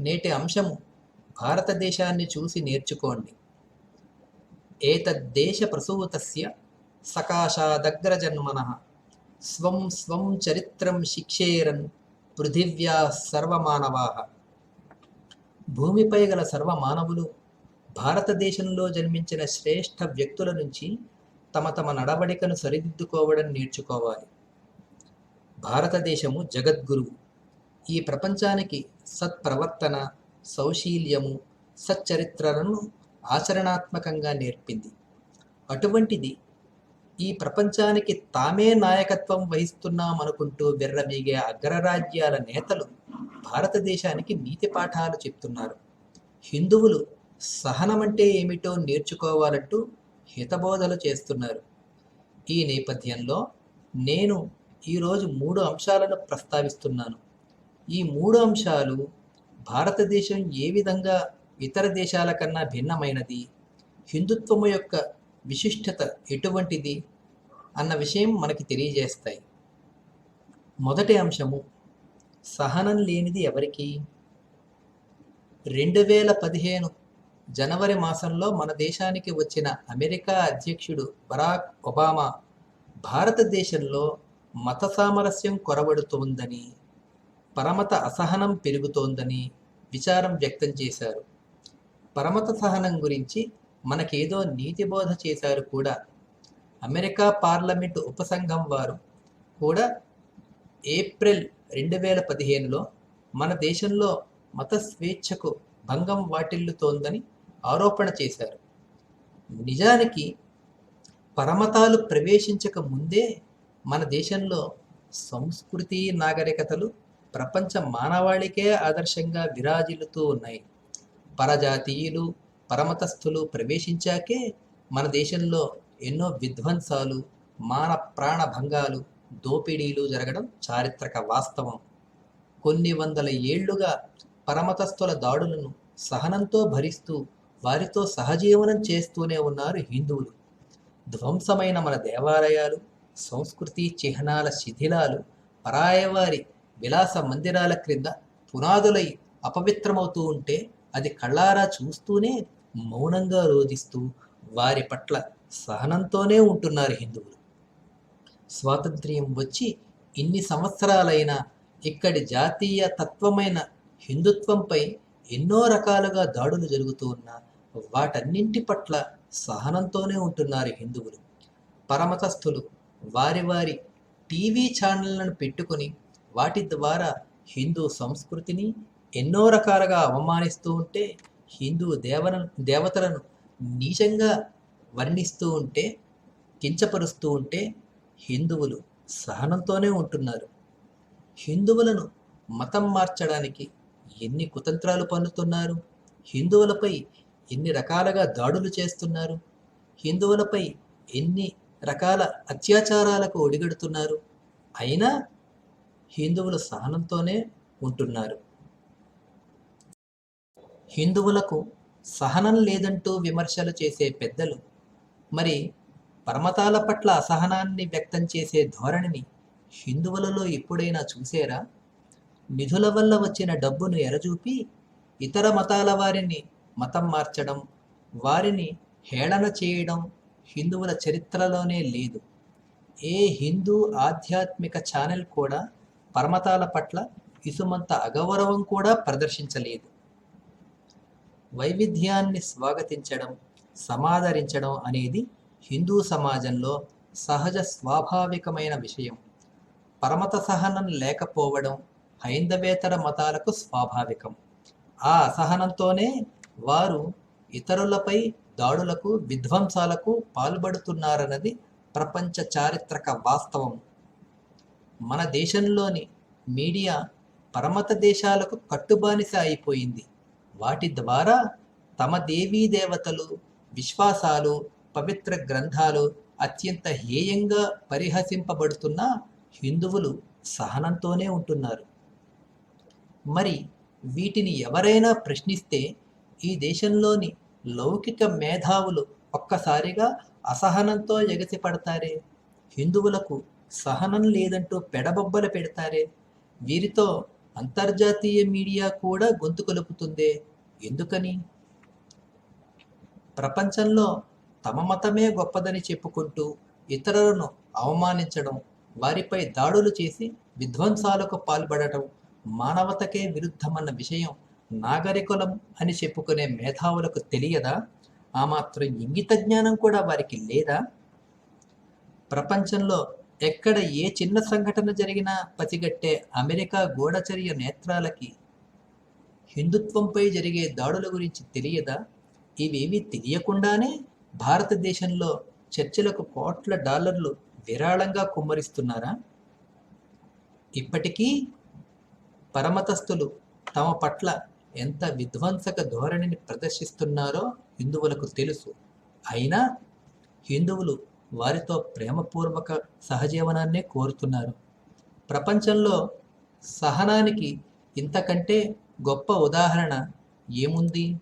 నేటి అంశము. భారతదేశాన్ని చూసి నేర్చుకోండి. ఏతద్దేశ ప్రసూతస్య సకాశాదగ్రజన్మన. స్వం స్వం చరిత్రం శిక్షేరన్ పృథివ్యా సర్వమానవా. భూమిపై గల సర్వమానవులు భారతదేశంలో జన్మించిన శ్రేష్ఠ వ్యక్తుల నుంచి తమ తమ నడవడికను సరిదిద్దుకోవడం నేర్చుకోవాలి. భారతదేశము జగద్గురువు. ఈ ప్రపంచానికి సత్ప్రవర్తన సౌశీల్యము సచ్చరిత్రలను ఆచరణాత్మకంగా నేర్పింది. అటువంటిది ఈ ప్రపంచానికి తామే నాయకత్వం వహిస్తున్నామనుకుంటూ విర్రవీగే అగ్రరాజ్యాల నేతలు భారతదేశానికి నీతి పాఠాలు చెప్తున్నారు. హిందువులు సహనమంటే ఏమిటో నేర్చుకోవాలంటూ హితబోధలు చేస్తున్నారు. ఈ నేపథ్యంలో నేను ఈరోజు మూడు అంశాలను ప్రస్తావిస్తున్నాను. ఈ మూడు అంశాలు భారతదేశం ఏ విధంగా ఇతర దేశాల కన్నా భిన్నమైనది హిందుత్వము యొక్క విశిష్టత ఎటువంటిది అన్న విషయం మనకి తెలియజేస్తాయి. మొదటి అంశము సహనం లేనిది ఎవరికి? రెండు వేల పదిహేను జనవరి మాసంలో మన దేశానికి వచ్చిన అమెరికా అధ్యక్షుడు బరాక్ ఒబామా భారతదేశంలో మత సామరస్యం కొరబడుతోందని పరమత అసహనం పెరుగుతోందని విచారం వ్యక్తం చేశారు. పరమత సహనం గురించి మనకేదో నీతిబోధ చేశారు కూడా. అమెరికా పార్లమెంటు ఉపసంఘం వారు కూడా ఏప్రిల్ రెండు వేల పదిహేనులో మన దేశంలో మత స్వేచ్ఛకు భంగం వాటిల్లుతోందని ఆరోపణ చేశారు. నిజానికి పరమతాలు ప్రవేశించక ముందే మన దేశంలో సంస్కృతి నాగరికతలు ప్రపంచ మానవాళికే ఆదర్శంగా విరాజిల్లుతూ ఉన్నాయి. పరజాతీయులు పరమతస్థులు ప్రవేశించాకే మన దేశంలో ఎన్నో విధ్వంసాలు మాన ప్రాణభంగాలు దోపిడీలు జరగడం చారిత్రక వాస్తవం. కొన్ని వందల ఏళ్ళుగా పరమతస్థుల దాడులను సహనంతో భరిస్తూ వారితో సహజీవనం చేస్తూనే ఉన్నారు హిందువులు. ధ్వంసమైన మన దేవాలయాలు సంస్కృతి చిహ్నాల శిథిలాలు పరాయవారి విలాస మందిరాల క్రింద పునాదులై అపవిత్రమవుతూ ఉంటే అది కళ్ళారా చూస్తూనే మౌనంగా రోధిస్తూ వారి పట్ల సహనంతోనే ఉంటున్నారు హిందువులు. స్వాతంత్ర్యం వచ్చి ఇన్ని సంవత్సరాలైనా ఇక్కడి జాతీయ తత్వమైన హిందుత్వంపై ఎన్నో రకాలుగా దాడులు జరుగుతూ ఉన్నా వాటన్నింటి పట్ల సహనంతోనే ఉంటున్నారు హిందువులు. పరమతస్థులు వారి వారి టీవీ ఛానళ్ళను పెట్టుకొని వాటి ద్వారా హిందూ సంస్కృతిని ఎన్నో రకాలుగా అవమానిస్తూ ఉంటే హిందూ దేవన దేవతలను నీచంగా వర్ణిస్తూ ఉంటే కించపరుస్తూ ఉంటే హిందువులు సహనంతోనే ఉంటున్నారు. హిందువులను మతం మార్చడానికి ఎన్ని కుతంత్రాలు పన్నుతున్నారు? హిందువులపై ఎన్ని రకాలుగా దాడులు చేస్తున్నారు? హిందువులపై ఎన్ని రకాల అత్యాచారాలకు ఒడిగడుతున్నారు? అయినా హిందువులు సహనంతోనే ఉంటున్నారు. హిందువులకు సహనం లేదంటూ విమర్శలు చేసే పెద్దలు మరి పరమతాల పట్ల అసహనాన్ని వ్యక్తం చేసే ధోరణిని హిందువులలో ఎప్పుడైనా చూసేరా? నిధుల వల్ల వచ్చిన డబ్బును ఎరచూపి ఇతర మతాల వారిని మతం మార్చడం వారిని హేళన చేయడం హిందువుల చరిత్రలోనే లేదు. ఏ హిందూ ఆధ్యాత్మిక ఛానల్ కూడా పరమతాల పట్ల ఇసుమంత అగౌరవం కూడా ప్రదర్శించలేదు. వైవిధ్యాన్ని స్వాగతించడం సమాదరించడం అనేది హిందూ సమాజంలో సహజ స్వాభావికమైన విషయం. పరమత సహనం లేకపోవడం హైందవేతర మతాలకు స్వాభావికం. ఆ అసహనంతోనే వారు ఇతరులపై దాడులకు విధ్వంసాలకు పాల్పడుతున్నారన్నది ప్రపంచ చారిత్రక వాస్తవం. మన దేశంలోని మీడియా పరమత దేశాలకు కట్టుబానిస అయిపోయింది. వాటి ద్వారా తమ దేవీ దేవతలు విశ్వాసాలు పవిత్ర గ్రంథాలు అత్యంత హేయంగా పరిహసింపబడుతున్న హిందువులు సహనంతోనే ఉంటున్నారు. మరి వీటిని ఎవరైనా ప్రశ్నిస్తే ఈ దేశంలోని లౌకిక మేధావులు ఒక్కసారిగా అసహనంతో ఎగసిపడతారే? హిందువులకు సహనం లేదంటూ పెడబొబ్బలు పెడతారే. వీరితో అంతర్జాతీయ మీడియా కూడా గొంతు కలుపుతుందే. ఎందుకని? ప్రపంచంలో తమ మతమే గొప్పదని చెప్పుకుంటూ ఇతరులను అవమానించడం వారిపై దాడులు చేసి విధ్వంసాలకు పాల్పడటం మానవతకే విరుద్ధమన్న విషయం నాగరికులం అని చెప్పుకునే మేధావులకు తెలియదా? ఆ మాత్రం ఇంగిత జ్ఞానం కూడా వారికి లేదా? ప్రపంచంలో ఎక్కడ ఏ చిన్న సంఘటన జరిగినా పసిగట్టే అమెరికా గూఢచర్య నేత్రాలకి హిందుత్వంపై జరిగే దాడుల గురించి తెలియదా? ఇవేమీ తెలియకుండానే భారతదేశంలో చర్చలకు కోట్ల డాలర్లు విరాళంగా కుమ్మరిస్తున్నారా? ఇప్పటికీ పరమతస్థులు తమ పట్ల ఎంత విధ్వంసక ధోరణిని ప్రదర్శిస్తున్నారో హిందువులకు తెలుసు. అయినా హిందువులు వారితో ప్రేమపూర్వక సహజీవనాన్నే కోరుతున్నారు. ప్రపంచంలో సహనానికి ఇంతకంటే గొప్ప ఉదాహరణ ఏముంది?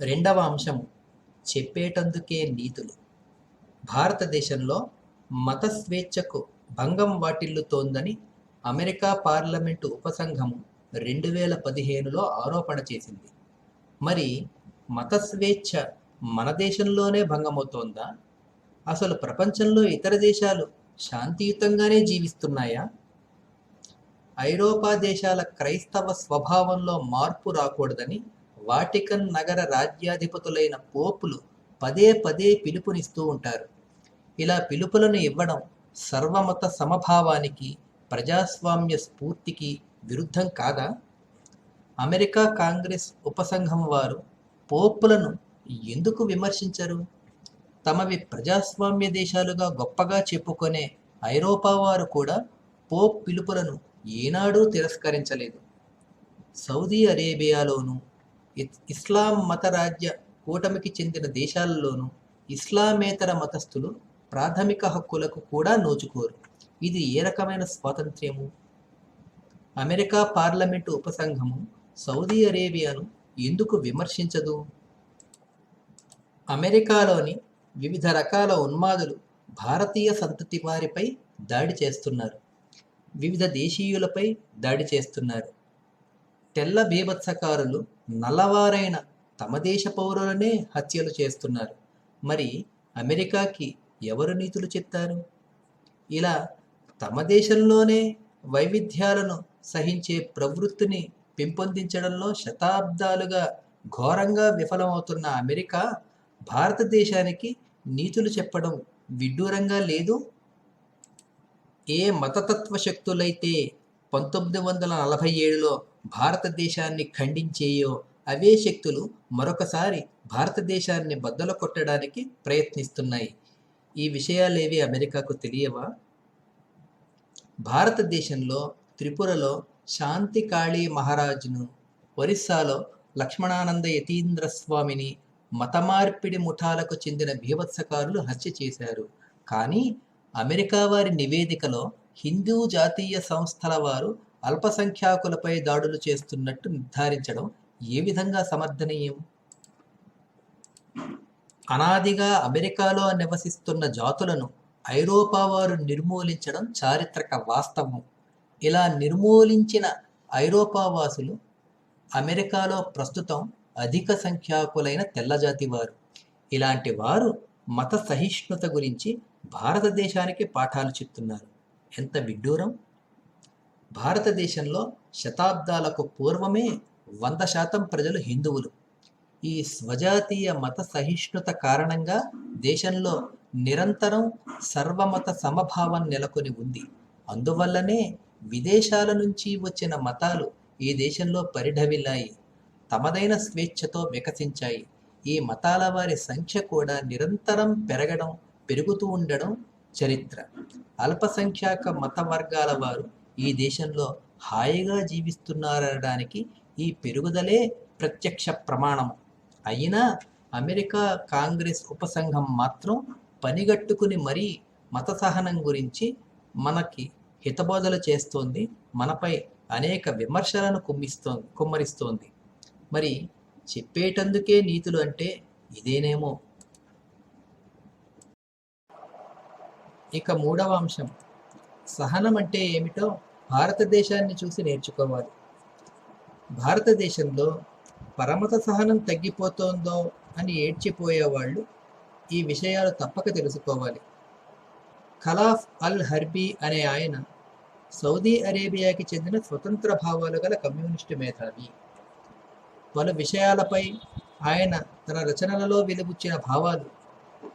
రెండవ అంశం చెప్పేటందుకే నీతులు. భారతదేశంలో మత స్వేచ్ఛకు భంగం వాటిల్లుతోందని అమెరికా పార్లమెంటు ఉపసంఘము రెండు వేల పదిహేనులో ఆరోపణ చేసింది. మరి మత స్వేచ్ఛ మన దేశంలోనే భంగమవుతోందా? అసలు ప్రపంచంలో ఇతర దేశాలు శాంతియుతంగానే జీవిస్తున్నాయా? ఐరోపా దేశాల క్రైస్తవ స్వభావంలో మార్పు రాకూడదని వాటికన్ నగర రాజ్యాధిపతులైన పోపులు పదే పదే పిలుపునిస్తూ ఉంటారు. ఇలా పిలుపులను ఇవ్వడం సర్వమత సమభావానికి ప్రజాస్వామ్య స్ఫూర్తికి విరుద్ధం కాదా? అమెరికా కాంగ్రెస్ ఉపసంఘం వారు పోపులను ఎందుకు విమర్శించరు? తమవి ప్రజాస్వామ్య దేశాలుగా గొప్పగా చెప్పుకునే ఐరోపా వారు కూడా పోప్ పిలుపులను ఏనాడూ తిరస్కరించలేదు. సౌదీ అరేబియాలోను ఇస్లాం మత రాజ్య కూటమికి చెందిన దేశాలలోనూ ఇస్లామేతర మతస్థులు ప్రాథమిక హక్కులకు కూడా నోచుకోరు. ఇది ఏ రకమైన స్వాతంత్ర్యము? అమెరికా పార్లమెంటు ఉపసంఘము సౌదీ అరేబియాను ఎందుకు విమర్శించదు? అమెరికాలోని వివిధ రకాల ఉన్మాదులు భారతీయ సంతతి వారిపై దాడి చేస్తున్నారు. వివిధ దేశీయులపై దాడి చేస్తున్నారు. తెల్ల బీభత్సకారులు నల్లవారైన తమ దేశ పౌరులనే హత్యలు చేస్తున్నారు. మరి అమెరికాకి ఎవరు నీతులు చెప్తారు ఇలా తమ దేశంలోనే వైవిధ్యాలను సహించే ప్రవృత్తిని పెంపొందించడంలో శతాబ్దాలుగా ఘోరంగా విఫలమవుతున్న అమెరికా భారతదేశానికి నీతులు చెప్పడం విడ్డూరంగా లేదు. ఏ మతతత్వ శక్తులైతే పంతొమ్మిది వందల నలభై ఏడులో భారతదేశాన్ని ఖండించేయో అవే శక్తులు మరొకసారి భారతదేశాన్ని బద్దలు కొట్టడానికి ప్రయత్నిస్తున్నాయి. ఈ విషయాలేవి అమెరికాకు తెలియవా? భారతదేశంలో త్రిపురలో శాంతి కాళీ మహారాజును ఒరిస్సాలో లక్ష్మణానంద యతీంద్ర స్వామిని మతమార్పిడి ముఠాలకు చెందిన భీభత్సకారులు హత్య చేశారు. కానీ అమెరికా వారి నివేదికలో హిందూ జాతీయ సంస్థల వారు అల్పసంఖ్యాకులపై దాడులు చేస్తున్నట్టు నిర్ధారించడం ఏ విధంగా సమర్థనీయం? అనాదిగా అమెరికాలో నివసిస్తున్న జాతులను ఐరోపా వారు నిర్మూలించడం చారిత్రక వాస్తవం. ఇలా నిర్మూలించిన ఐరోపా వాసులు అమెరికాలో ప్రస్తుతం అధిక సంఖ్యాకులైన తెల్లజాతి వారు. ఇలాంటి వారు మత సహిష్ణుత గురించి భారతదేశానికి పాఠాలు చెప్తున్నారు. ఎంత విడ్డూరం! భారతదేశంలో శతాబ్దాలకు పూర్వమే వంద శాతం ప్రజలు హిందువులు. ఈ స్వజాతీయ మత సహిష్ణుత కారణంగా దేశంలో నిరంతరం సర్వమత సమభావం నెలకొని ఉంది. అందువల్లనే విదేశాల నుంచి వచ్చిన మతాలు ఈ దేశంలో పరిఢవిల్లాయి. తమదైన స్వేచ్ఛతో వికసించాయి. ఈ మతాల వారి సంఖ్య కూడా నిరంతరం పెరగడం పెరుగుతూ ఉండడం చరిత్ర. అల్పసంఖ్యాక మత వర్గాల వారు ఈ దేశంలో హాయిగా జీవిస్తున్నారనడానికి ఈ పెరుగుదలే ప్రత్యక్ష ప్రమాణం. అయినా అమెరికా కాంగ్రెస్ ఉపసంఘం మాత్రం పనిగట్టుకుని మరీ మత సహనం గురించి మనకి హితబోధలు చేస్తోంది మనపై అనేక విమర్శలను కుమ్మిస్తోంది కుమ్మరిస్తోంది. మరి చెప్పేటందుకే నీతులు అంటే ఇదేనేమో. ఇక మూడవ అంశం. సహనం అంటే ఏమిటో భారతదేశాన్ని చూసి నేర్చుకోవాలి. భారతదేశంలో పరమత సహనం తగ్గిపోతోందో అని ఏడ్చిపోయేవాళ్ళు ఈ విషయాలు తప్పక తెలుసుకోవాలి. ఖలాఫ్ అల్ హర్బీ అనే ఆయన సౌదీ అరేబియాకి చెందిన స్వతంత్ర భావాలు గల కమ్యూనిస్టు మేధావి. పలు విషయాలపై ఆయన తన రచనలలో వెలుగుచ్చిన భావాలు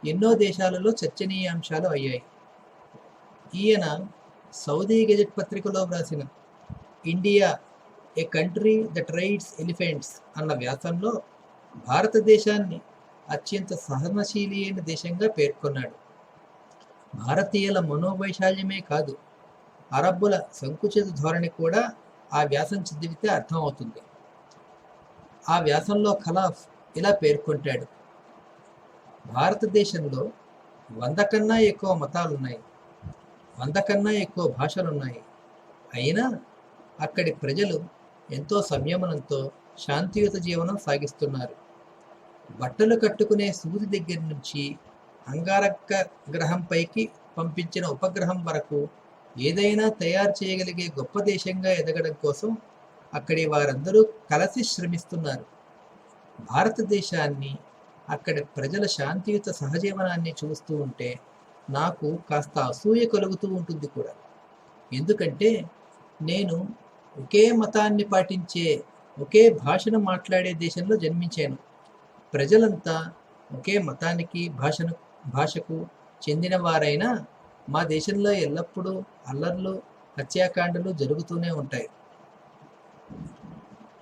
ఎన్నో దేశాలలో చర్చనీయాంశాలు అయ్యాయి. ఈయన సౌదీ గెజెట్ పత్రికలో వ్రాసిన India a country that rides elephants అన్న వ్యాసంలో భారతదేశాన్ని అత్యంత సహనశీలి అయిన దేశంగా పేర్కొన్నాడు. భారతీయుల మనోవైశాల్యమే కాదు అరబ్బుల సంకుచిత ధోరణి కూడా ఆ వ్యాసం చదివితే అర్థమవుతుంది. ఆ వ్యాసంలో ఖలాఫ్ ఇలా పేర్కొంటాడు. భారతదేశంలో వంద కన్నా ఎక్కువ మతాలున్నాయి. వంద కన్నా ఎక్కువ భాషలున్నాయి. అయినా అక్కడి ప్రజలు ఎంతో సంయమనంతో శాంతియుత జీవనం సాగిస్తున్నారు. బట్టలు కట్టుకునే సూది దగ్గర నుంచి అంగారక గ్రహంపైకి పంపించిన ఉపగ్రహం వరకు ఏదైనా తయారు చేయగలిగే గొప్ప దేశంగా ఎదగడం కోసం అక్కడి వారందరూ కలిసి శ్రమిస్తున్నారు. భారతదేశాన్ని అక్కడ ప్రజల శాంతియుత సహజీవనాన్ని చూస్తూ ఉంటే నాకు కాస్త అసూయ కలుగుతూ ఉంటుంది కూడా. ఎందుకంటే నేను ఒకే మతాన్ని పాటించే ఒకే భాషను మాట్లాడే దేశంలో జన్మించాను. ప్రజలంతా ఒకే మతానికి భాషను భాషకు చెందిన వారైనా మా దేశంలో ఎల్లప్పుడూ అల్లర్లు హత్యాకాండలు జరుగుతూనే ఉంటాయి.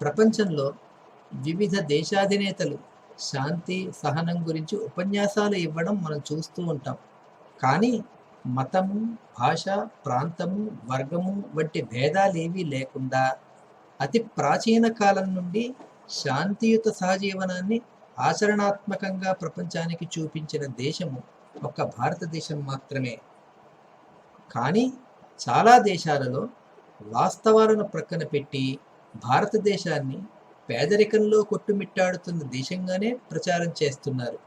ప్రపంచంలో వివిధ దేశాధినేతలు శాంతి సహనం గురించి ఉపన్యాసాలు ఇవ్వడం మనం చూస్తూ ఉంటాం. కానీ మతము భాష ప్రాంతము వర్గము వంటి భేదాలేవీ లేకుండా అతి ప్రాచీన కాలం నుండి శాంతియుత సహజీవనాన్ని ఆచరణాత్మకంగా ప్రపంచానికి చూపించిన దేశము ఒక్క భారతదేశం మాత్రమే. కానీ చాలా దేశాలలో వాస్తవాలను ప్రక్కన పెట్టి భారతదేశాన్ని పేదరికంలో కొట్టుమిట్టాడుతున్న దేశంగానే ప్రచారం చేస్తున్నారు.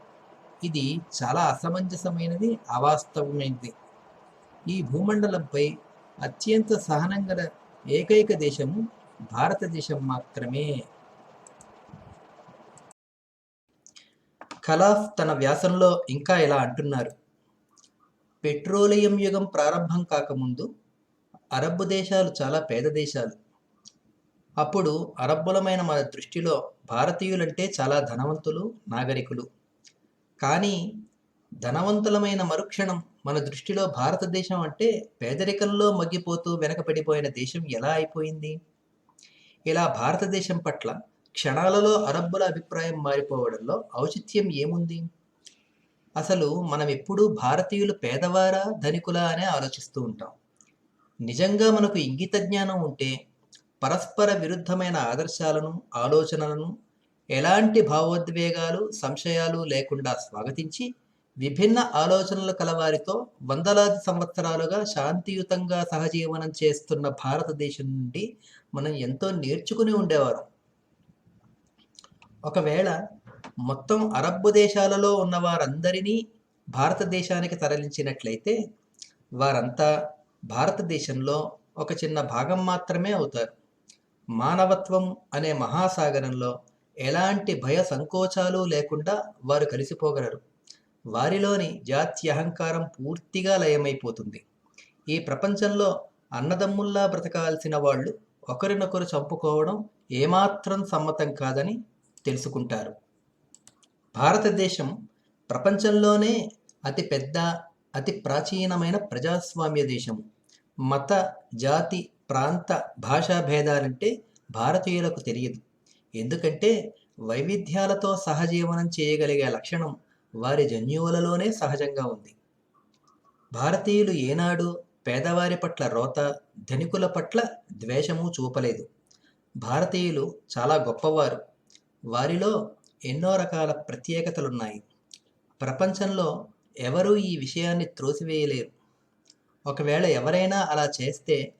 ఇది చాలా అసమంజసమైనది అవాస్తవమైనది. ఈ భూమండలంపై అత్యంత సహనం గల ఏకైక దేశము భారతదేశం మాత్రమే. ఖలాఫ్ తన వ్యాసంలో ఇంకా ఇలా అంటున్నారు? పెట్రోలియం యుగం ప్రారంభం కాకముందు అరబ్బు దేశాలు చాలా పేద దేశాలు. అప్పుడు అరబ్బులమైన మన దృష్టిలో భారతీయులంటే చాలా ధనవంతులు నాగరికులు. కానీ ధనవంతులమైన మరుక్షణం మన దృష్టిలో భారతదేశం అంటే పేదరికంలో మగ్గిపోతూ వెనకపడిపోయిన దేశం ఎలా అయిపోయింది? ఇలా భారతదేశం పట్ల క్షణాలలో అరబ్బుల అభిప్రాయం మారిపోవడంలో ఔచిత్యం ఏముంది? అసలు మనం ఎప్పుడూ భారతీయులు పేదవారా ధనికులా అనే ఆలోచిస్తూ ఉంటాం. నిజంగా మనకు ఇంగిత జ్ఞానం ఉంటే పరస్పర విరుద్ధమైన ఆదర్శాలను ఆలోచనలను ఎలాంటి భావోద్వేగాలు సంశయాలు లేకుండా స్వాగతించి విభిన్న ఆలోచనలు కలవారితో వందలాది సంవత్సరాలుగా శాంతియుతంగా సహజీవనం చేస్తున్న భారతదేశం నుండి మనం ఎంతో నేర్చుకుని ఉండేవారు. ఒకవేళ మొత్తం అరబ్బు దేశాలలో ఉన్న వారందరినీ భారతదేశానికి తరలించినట్లయితే వారంతా భారతదేశంలో ఒక చిన్న భాగం మాత్రమే అవుతారు. మానవత్వం అనే మహాసాగరంలో ఎలాంటి భయ సంకోచాలు లేకుండా వారు కలిసిపోగలరు. వారిలోని జాతి అహంకారం పూర్తిగా లయమైపోతుంది. ఈ ప్రపంచంలో అన్నదమ్ముల్లా బ్రతకాల్సిన వాళ్ళు ఒకరినొకరు చంపుకోవడం ఏమాత్రం సమ్మతం కాదని తెలుసుకుంటారు. భారతదేశం ప్రపంచంలోనే అతి పెద్ద అతి ప్రాచీనమైన ప్రజాస్వామ్య దేశము మత జాతి ప్రాంత భాషా భేదాలంటే భారతీయులకు తెలియదు. ఎందుకంటే వైవిధ్యాలతో సహజీవనం చేయగలిగే లక్షణం వారి జన్యువులలోనే సహజంగా ఉంది. భారతీయులు ఏనాడు పేదవారి పట్ల రోత ధనికుల పట్ల ద్వేషము చూపలేదు. భారతీయులు చాలా గొప్పవారు. వారిలో ఎన్నో రకాల ప్రత్యేకతలున్నాయి. ప్రపంచంలో ఎవరూ ఈ విషయాన్ని త్రోసివేయలేరు. ఒకవేళ ఎవరైనా అలా చేస్తే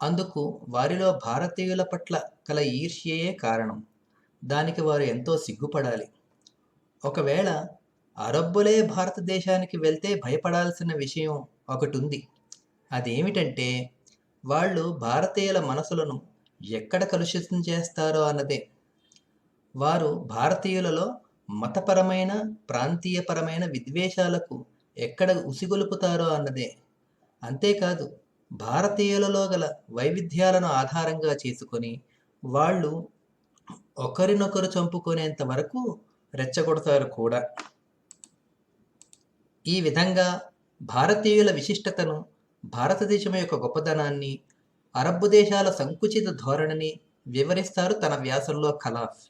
అందుకు వారిలో భారతీయుల పట్ల కల ఈర్ష్యయే కారణం. దానికి వారు ఎంతో సిగ్గుపడాలి. ఒకవేళ అరబ్బులే భారతదేశానికి వెళ్తే భయపడాల్సిన విషయం ఒకటి ఉంది అదేమిటంటే వాళ్ళు భారతీయుల మనసులను ఎక్కడ కలుషితం చేస్తారో అన్నదే. వారు భారతీయులలో మతపరమైన ప్రాంతీయపరమైన విద్వేషాలకు ఎక్కడ ఉసిగొలుపుతారో అన్నదే. అంతేకాదు భారతీయులలో గల వైవిధ్యాలను ఆధారంగా చేసుకొని వాళ్ళు ఒకరినొకరు చంపుకునేంత వరకు రెచ్చగొడతారు కూడా. ఈ విధంగా భారతీయుల విశిష్టతను భారతదేశం యొక్క గొప్పదనాన్ని అరబ్బు దేశాల సంకుచిత ధోరణిని వివరిస్తారు తన వ్యాసంలో ఖలాఫ్